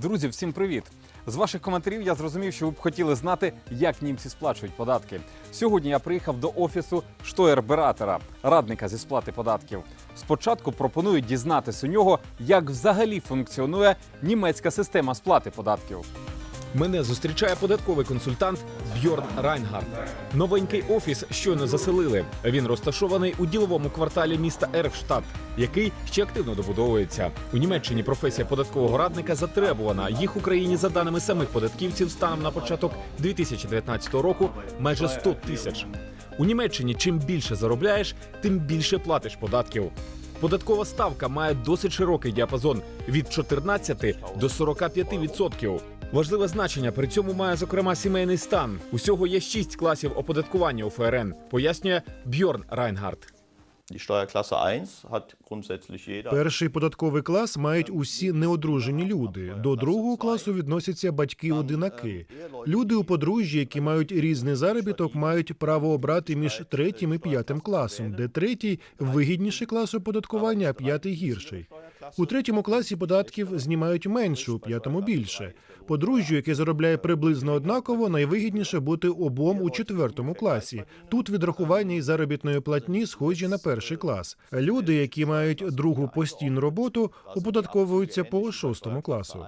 Друзі, всім привіт! З ваших коментарів я зрозумів, що ви б хотіли знати, як німці сплачують податки. Сьогодні я приїхав до офісу Штоєрбератера, радника зі сплати податків. Спочатку пропоную дізнатись у нього, як взагалі функціонує німецька система сплати податків. Мене зустрічає податковий консультант Бьорн Райнгард. Новенький офіс щойно заселили. Він розташований у діловому кварталі міста Ерфштадт, який ще активно добудовується. У Німеччині професія податкового радника затребувана. Їх Україні, за даними самих податківців, станом на початок 2019 року майже 100 тисяч. У Німеччині чим більше заробляєш, тим більше платиш податків. Податкова ставка має досить широкий діапазон від 14 до 45%. Важливе значення при цьому має зокрема сімейний стан. Усього є шість класів оподаткування у ФРН, пояснює Бьорн Райнгард. Die Steuerklasse 1 hat grundsätzlich jeder. Перший податковий клас мають усі неодружені люди. До другого класу відносяться батьки-одинаки. Люди у подружжі, які мають різний заробіток, мають право обрати між третім і п'ятим класом, де третій вигідніший клас оподаткування, а п'ятий гірший. У третьому класі податків знімають менше, у п'ятому більше. Подружжю, яке заробляє приблизно однаково, найвигідніше бути обом у четвертому класі. Тут відрахування і заробітної платні схожі на перший клас. Люди, які мають другу постійну роботу, оподатковуються по шостому класу.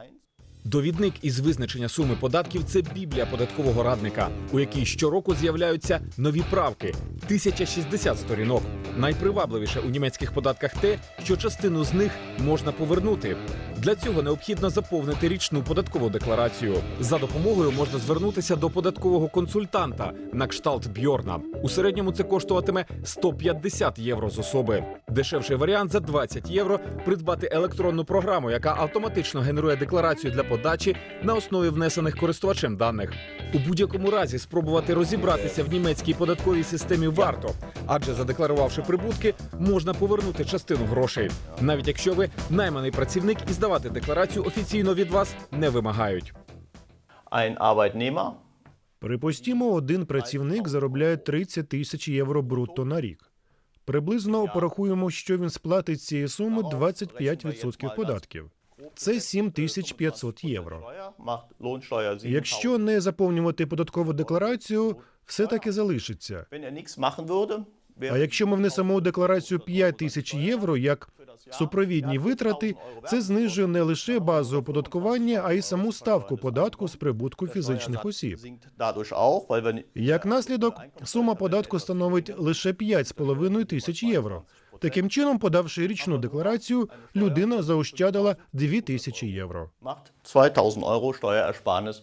Довідник із визначення суми податків це біблія податкового радника, у якій щороку з'являються нові правки 1060 сторінок. Найпривабливіше у німецьких податках те, що частину з них можна повернути. Для цього необхідно заповнити річну податкову декларацію. За допомогою можна звернутися до податкового консультанта на кшталт Бьорна. У середньому це коштуватиме 150 євро з особи. Дешевший варіант за 20 євро придбати електронну програму, яка автоматично генерує декларацію для подачі на основі внесених користувачем даних. У будь-якому разі спробувати розібратися в німецькій податковій системі варто, адже задекларувавши прибутки, можна повернути частину грошей, навіть якщо ви найманий працівник і здавати декларацію офіційно від вас не вимагають. Припустімо, один працівник заробляє 30 тисяч євро брутто на рік. Приблизно порахуємо, що він сплатить з цієї суми 25% податків. Це 7500 євро. Steuer macht Lohnsteuer 7.000. Якщо не заповнювати податкову декларацію, все таки залишиться. А якщо ми внесемо у декларацію 5 тисяч євро як супровідні витрати, це знижує не лише базу оподаткування, а й саму ставку податку з прибутку фізичних осіб. Як наслідок, сума податку становить лише 5,5 тисяч євро. Таким чином, подавши річну декларацію, людина заощадила 2 тисячі євро. 2000.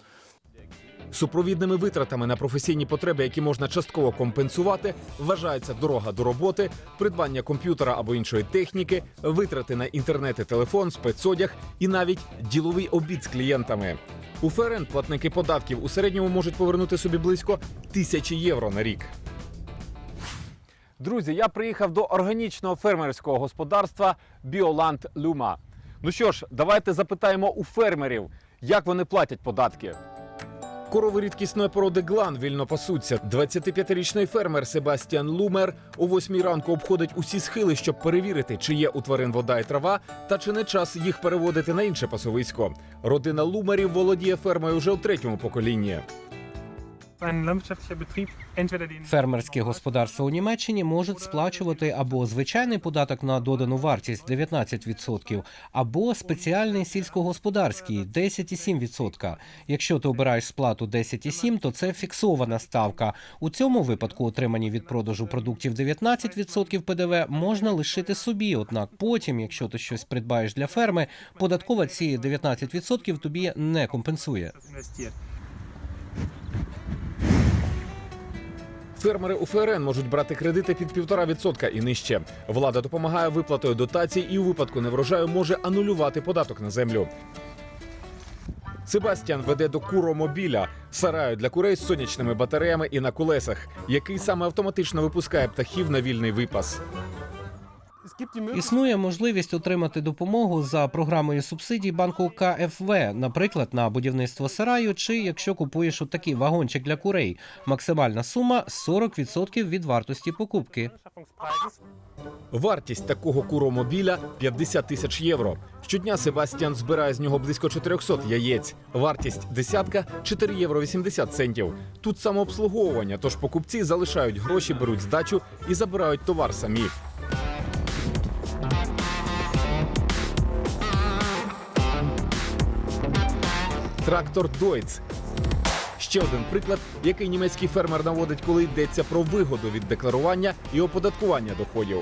Супровідними витратами на професійні потреби, які можна частково компенсувати, вважається дорога до роботи, придбання комп'ютера або іншої техніки, витрати на інтернет і телефон, спецодяг і навіть діловий обід з клієнтами. У ФРН платники податків у середньому можуть повернути собі близько тисячі євро на рік. Друзі, я приїхав до органічного фермерського господарства Біоланд Люма. Ну що ж, давайте запитаємо у фермерів, як вони платять податки. Корови рідкісної породи глан вільно пасуться. 25-річний фермер Себастіан Лумер о 8 ранку обходить усі схили, щоб перевірити, чи є у тварин вода і трава, та чи не час їх переводити на інше пасовисько. Родина Лумерів володіє фермою вже у третьому поколінні. Фермерські господарства у Німеччині можуть сплачувати або звичайний податок на додану вартість 19%, або спеціальний сільськогосподарський 10,7%. Якщо ти обираєш сплату 10,7%, то це фіксована ставка. У цьому випадку отримані від продажу продуктів 19% ПДВ можна лишити собі. Однак потім, якщо ти щось придбаєш для ферми, податкова ці 19% тобі не компенсує. Фермери у ФРН можуть брати кредити під 1,5% і нижче. Влада допомагає виплатою дотацій і у випадку неврожаю може анулювати податок на землю. Себастьян веде до куромобіля сараю для курей з сонячними батареями і на колесах, який саме автоматично випускає птахів на вільний випас. Існує можливість отримати допомогу за програмою субсидій банку КФВ, наприклад, на будівництво сараю, чи якщо купуєш отакий вагончик для курей. Максимальна сума 40% від вартості покупки. Вартість такого куромобіля 50 тисяч євро. Щодня Себастьян збирає з нього близько 400 яєць. Вартість десятка 4 євро 80 центів. Тут самообслуговування, тож покупці залишають гроші, беруть здачу і забирають товар самі. Трактор Дойц. Ще один приклад, який німецький фермер наводить, коли йдеться про вигоду від декларування і оподаткування доходів.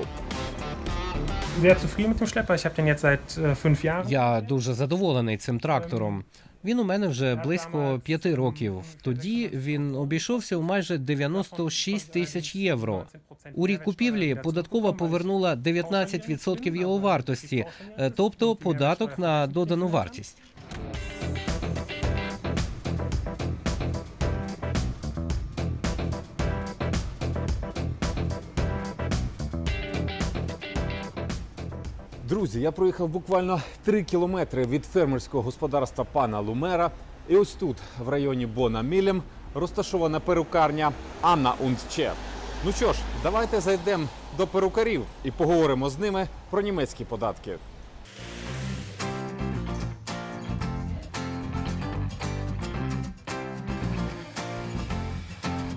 Äh. Я дуже задоволений цим трактором. Він у мене вже близько п'яти років. Тоді він обійшовся у майже 96 тисяч євро. У рік купівлі податкова повернула 19% його вартості, е, тобто податок на додану вартість. Друзі, я проїхав буквально 3 кілометри від фермерського господарства пана Лумера. І ось тут, в районі Бона Мілем, розташована перукарня Анна Ундче. Ну що ж, давайте зайдемо до перукарів і поговоримо з ними про німецькі податки.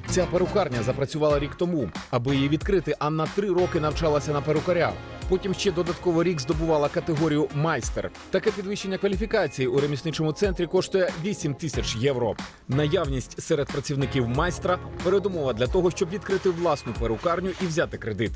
Ця перукарня запрацювала рік тому. Аби її відкрити, Анна три роки навчалася на перукаря. Потім ще додатково рік здобувала категорію майстер. Таке підвищення кваліфікації у ремісничому центрі коштує 8 тисяч євро. Наявність серед працівників майстра передумова для того, щоб відкрити власну перукарню і взяти кредит.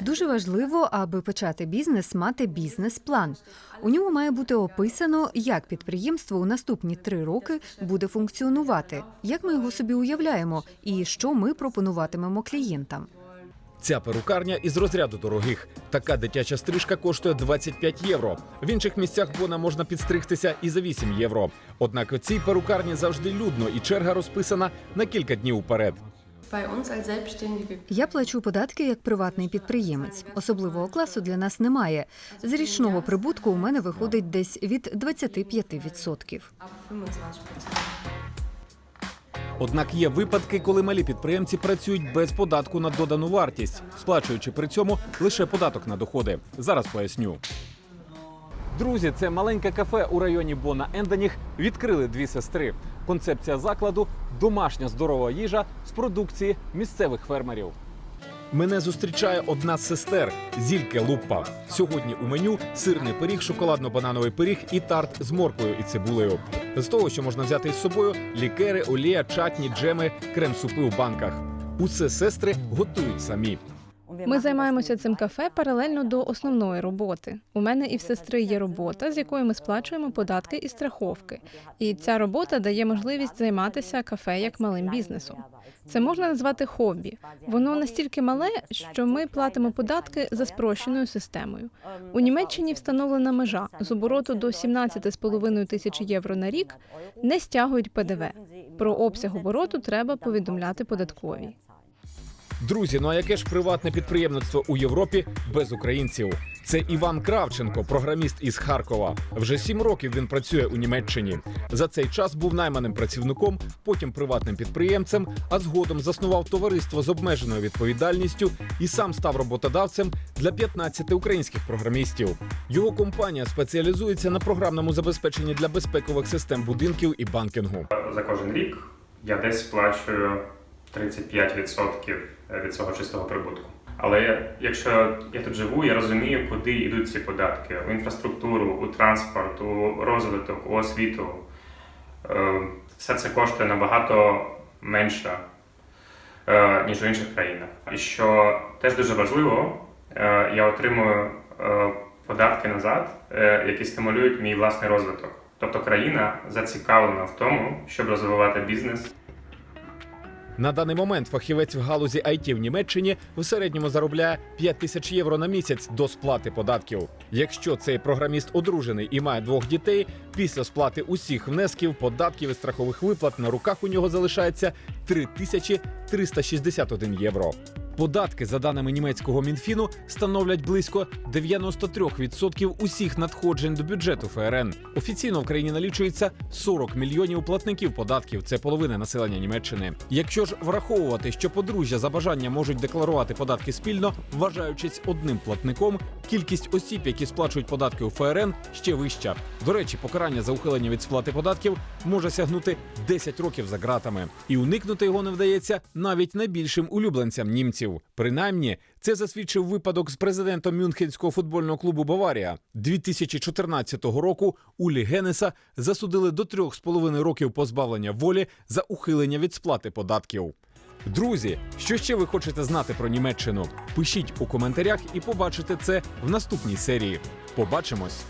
Дуже важливо, аби почати бізнес, мати бізнес-план. У ньому має бути описано, як підприємство у наступні три роки буде функціонувати, як ми його собі уявляємо, і що ми пропонуватимемо клієнтам. Ця перукарня із розряду дорогих. Така дитяча стрижка коштує 25 євро. В інших місцях Бона можна підстригтися і за 8 євро. Однак у цій перукарні завжди людно і черга розписана на кілька днів уперед. Я плачу податки як приватний підприємець. Особливого класу для нас немає. З річного прибутку у мене виходить десь від 25%. Ab 25 Однак є випадки, коли малі підприємці працюють без податку на додану вартість, сплачуючи при цьому лише податок на доходи. Зараз поясню. Друзі, це маленьке кафе у районі Бона Енденіг відкрили дві сестри. Концепція закладу домашня здорова їжа з продукції місцевих фермерів. Мене зустрічає одна з сестер Зільке Луппа. Сьогодні у меню сирний пиріг, шоколадно-банановий пиріг і тарт з морквою і цибулею. З того, що можна взяти із собою, лікери, олія, чатні, джеми, крем-супи в банках. Усе сестри готують самі. Ми займаємося цим кафе паралельно до основної роботи. У мене і в сестри є робота, з якою ми сплачуємо податки і страховки. І ця робота дає можливість займатися кафе як малим бізнесом. Це можна назвати хобі. Воно настільки мале, що ми платимо податки за спрощеною системою. У Німеччині встановлена межа з обороту до 17,5 тисяч євро на рік не стягують ПДВ. Про обсяг обороту треба повідомляти податковій. Друзі, ну а яке ж приватне підприємництво у Європі без українців? Це Іван Кравченко, програміст із Харкова. Вже сім років він працює у Німеччині. За цей час був найманим працівником, потім приватним підприємцем, а згодом заснував товариство з обмеженою відповідальністю і сам став роботодавцем для 15 українських програмістів. Його компанія спеціалізується на програмному забезпеченні для безпекових систем будинків і банкінгу. за кожен рік я десь сплачую 35% від свого чистого прибутку. Але якщо я тут живу, я розумію, куди йдуть ці податки: у інфраструктуру, у транспорт, у розвиток, у освіту. Е, Все це коштує набагато менше, е, ніж в інших країнах. І що теж дуже важливо, е, я отримую е, податки назад, е, які стимулюють мій власний розвиток. Тобто країна зацікавлена в тому, щоб розвивати бізнес На даний момент фахівець в галузі IT в Німеччині в середньому заробляє 5 тисяч євро на місяць до сплати податків. Якщо цей програміст одружений і має двох дітей, після сплати усіх внесків, податків і страхових виплат на руках у нього залишається 3361 євро. Податки, за даними німецького мінфіну, становлять близько 93% усіх надходжень до бюджету ФРН. Офіційно в країні налічується 40 мільйонів платників податків. Це половина населення Німеччини. Якщо ж враховувати, що подружжя за бажання можуть декларувати податки спільно, вважаючись одним платником, кількість осіб, які сплачують податки у ФРН, ще вища. До речі, покарання за ухилення від сплати податків може сягнути 10 років за ґратами, і уникнути його не вдається навіть найбільшим улюбленцям німців. Принаймні, це засвідчив випадок з президентом Мюнхенського футбольного клубу Баварія 2014 року. Улі Генеса засудили до трьох з половиною років позбавлення волі за ухилення від сплати податків. Друзі, що ще ви хочете знати про Німеччину? Пишіть у коментарях і побачите це в наступній серії. Побачимось!